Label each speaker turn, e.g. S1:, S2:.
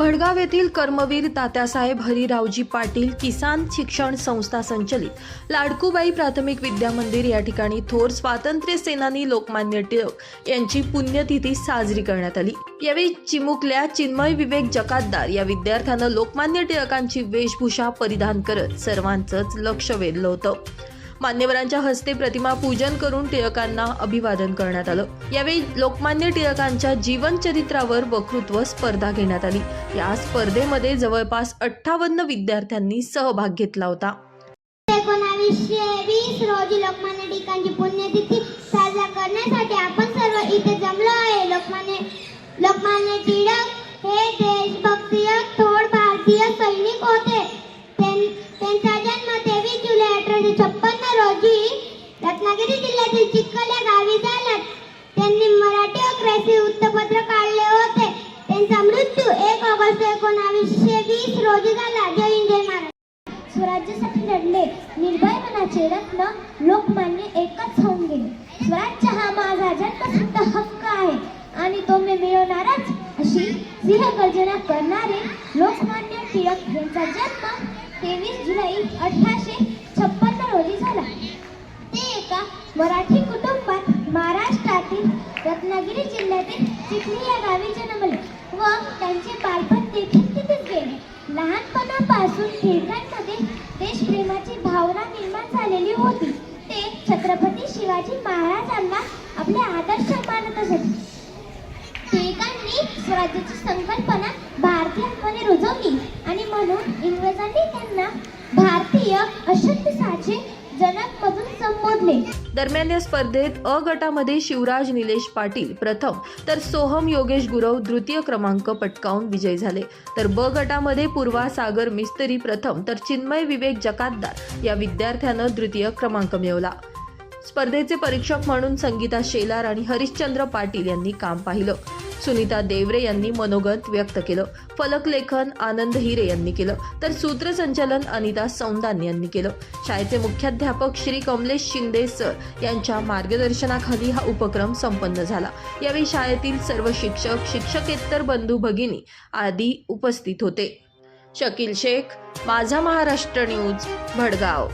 S1: भडगाव येथील कर्मवीर तात्यासाहेब हरिरावजी पाटील किसान शिक्षण संस्था संचलित. लाडकूबाई प्राथमिक विद्या मंदिर या ठिकाणी थोर स्वातंत्र्य सेनानी लोकमान्य टिळक यांची पुण्यतिथी साजरी करण्यात आली. यावेळी चिमुकल्या चिन्मय विवेक जकातदार या विद्यार्थ्यानं लोकमान्य टिळकांची वेशभूषा परिधान करत सर्वांचंच लक्ष वेधलं होतं. मान्यवरांच्या हस्ते प्रतिमा पूजन करून टिळकांना अभिवादन करण्यात आलं. यावेळी लोकमान्य टिळकांच्या जीवनचरित्रावर वक्तृत्व स्पर्धा घेण्यात आली. या स्पर्धेमध्ये जवळपास अठ्ठावन्न विद्यार्थ्यांनी सहभाग घेतला होता.
S2: एकोणावीसशे वीस रोजी लोकमान्य टिळकांची पुण्यतिथी साजरा करण्यासाठी आपण सर्व इथे जमलो आहे. लोकमान्य लोकमान्य टिळक हे रत्नागिरी जिल्ह्यातील चिखल या गावी झाल्यात. त्यांनी मराठी अग्रेसी वृत्तपत्र काढले होते. त्यांचा मृत्यू एक ऑगस्ट एकोणावीसशे वीस रोजी झाला. जय हिंद जय महाराज स्वराज्यासाठी लढले. निर्भय मनाचे रत्न लोकमान्य एकच होऊन गेले. स्वराज्य हा माझा जन्मसिद्ध हक्क आहे आणि तो मी मिळवणारच. अशी सिंहगर्जना करणारे लोकमान्य टिळक यांचा जन्म तेवीस जुलै अठराशे मराठी कुटुंबात महाराष्ट्रातील रत्नागिरी जिल्ह्यातील चिखली या गावी जन्मले व त्यांचे बालपण देखील तिथेच गेले. लहानपणापासून टिळकांमध्ये देशप्रेमाची भावना निर्माण झालेली होती. ते छत्रपती शिवाजी महाराजांना आपले आदर्श मानत असत टिळकांनी स्वराज्याची संकल्पना भारतीयांमध्ये रुजवली आणि म्हणून इंग्रजांनी त्यांना भारतीय अशक्तसाचे जनक मधून संबोधले
S1: दरम्यान या स्पर्धेत अ गटामध्ये शिवराज निलेश पाटील प्रथम तर सोहम योगेश गुरव तृतीय क्रमांक पटकावून विजयी झाले. तर ब गटामध्ये पूर्वा सागर मिस्त्री प्रथम तर चिन्मय विवेक जकातदार या विद्यार्थ्यानं द्वितीय क्रमांक मिळवला. स्पर्धेचे परीक्षक म्हणून संगीता शेलार आणि हरिश्चंद्र पाटील यांनी काम पाहिलं. सुनीता देवरे यांनी मनोगत व्यक्त केलं. फलकलेखन आनंद हिरे यांनी केलं. तर सूत्रसंचालन अनिता सौंदान यांनी केलं. शाळेचे मुख्याध्यापक श्री कमलेश शिंदे सर यांच्या मार्गदर्शनाखाली हा उपक्रम संपन्न झाला. यावेळी शाळेतील सर्व शिक्षक शिक्षकेतर बंधू भगिनी आदी उपस्थित होते. शकील शेख माझा महाराष्ट्र न्यूज भडगाव.